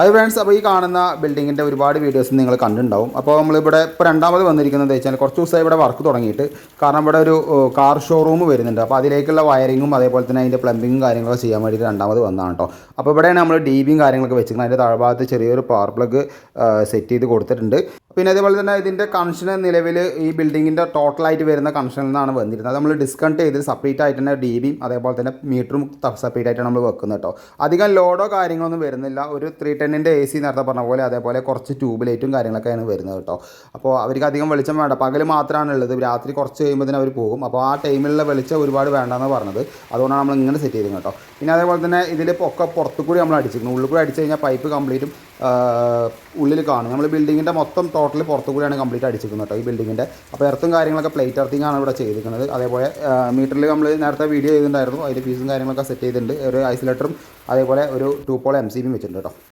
Hi friends അപ്പോൾ ഈ കാണുന്ന ബിൽഡിങ്ങിന്റെ ഒരുപാട് വീഡിയോസ് നിങ്ങൾ കണ്ടിട്ടുണ്ടാവും. അപ്പോൾ നമ്മളിവിടെ ഇപ്പോൾ രണ്ടാമത് വന്നിരിക്കുന്നത് വെച്ചാൽ കുറച്ച് ദിവസമായി ഇവിടെ വർക്ക് തുടങ്ങിയിട്ട്. കാരണം ഇവിടെ ഒരു കാർ ഷോറൂം വരുന്നുണ്ട്. അപ്പോൾ അതിലേക്കുള്ള വയറിങ്ങും അതേപോലെ തന്നെ അതിന്റെ പ്ലംബിങ്ങും കാര്യങ്ങളൊക്കെ ചെയ്യാൻ വേണ്ടിയിട്ട് രണ്ടാമത് വന്നതാണ് കേട്ടോ അപ്പോൾ ഇവിടെയാണ് നമ്മൾ ഡീപിയും കാര്യങ്ങളൊക്കെ വെച്ചിരിക്കുന്നത്. അതിന്റെ താഴ്ഭാഗത്ത് ചെറിയൊരു പവർ പ്ലഗ് സെറ്റ് ചെയ്ത് കൊടുത്തിട്ടുണ്ട്. പിന്നെ അതേപോലെ തന്നെ ഇതിന്റെ കണക്ഷൻ നിലവിൽ ഈ ബിൽഡിങ്ങിന്റെ ടോട്ടലായിട്ട് വരുന്ന കണക്ഷനിൽ നിന്നാണ് വന്നിരുന്നത്. നമ്മൾ ഡിസ്കൗണ്ട് ചെയ്ത് സെപ്പറേറ്റ് ആയിട്ട് തന്നെ ഡി ബിയും അതേപോലെ തന്നെ മീറ്ററും സെപ്പറേറ്റ് ആയിട്ടാണ് നമ്മൾ വെക്കുന്നത് കേട്ടോ. അധികം ലോഡോ കാര്യങ്ങളൊന്നും വരുന്നില്ല. ഒരു ത്രീ ടെന്നിന്റെ എ സി നേരത്തെ പറഞ്ഞ പോലെ അതേപോലെ കുറച്ച് ട്യൂബ് ലൈറ്റും കാര്യങ്ങളൊക്കെയാണ് വരുന്നത് കേട്ടോ. അപ്പോൾ അവർക്ക് അധികം വെളിച്ചം വേണ്ട. പകൽ മാത്രമാണ് ഉള്ളത്. രാത്രി കുറച്ച് കഴിയുമ്പോൾ അവർ പോകും. അപ്പോൾ ആ ടൈമിലുള്ള വെളിച്ചം ഒരുപാട് വേണ്ടെന്ന് പറഞ്ഞത്. അതുകൊണ്ടാണ് നമ്മൾ ഇങ്ങനെ സെറ്റ് ചെയ്തത് കേട്ടോ. പിന്നെ അതേപോലെ തന്നെ ഇതിൽ ഒക്കെ പുറത്തു കൂടി നമ്മൾ അടിച്ചിരുന്നു ഉള്ളിൽ കൂടി അടിച്ചു കഴിഞ്ഞാൽ പൈപ്പ് കംപ്ലീറ്റും ഉള്ളിൽ കാണും. നമ്മൾ ബിൽഡിങ്ങിന്റെ മൊത്തം ടോട്ടൽ പുറത്തു കൂടിയാണ് കംപ്ലീറ്റ് അടിച്ചിരിക്കുന്നത് കേട്ടോ ഈ ബിൽഡിങ്ങിന്റെ അപ്പോൾ എർത്തും കാര്യങ്ങളൊക്കെ പ്ലേറ്റ് എർത്തിങ് ആണ് ഇവിടെ ചെയ്തിരിക്കുന്നത്. അതേപോലെ മീറ്ററിൽ നമ്മൾ നേരത്തെ വീഡിയോ ചെയ്തിട്ടുണ്ടായിരുന്നു. അതിന്റെ ഫീസും കാര്യങ്ങളൊക്കെ സെറ്റ് ചെയ്തിട്ടുണ്ട്. ഒരു ഐസൊലേറ്ററും അതേപോലെ ഒരു ടൂ പോൾ എം സി ബിയും വെച്ചിട്ടുണ്ട് കേട്ടോ.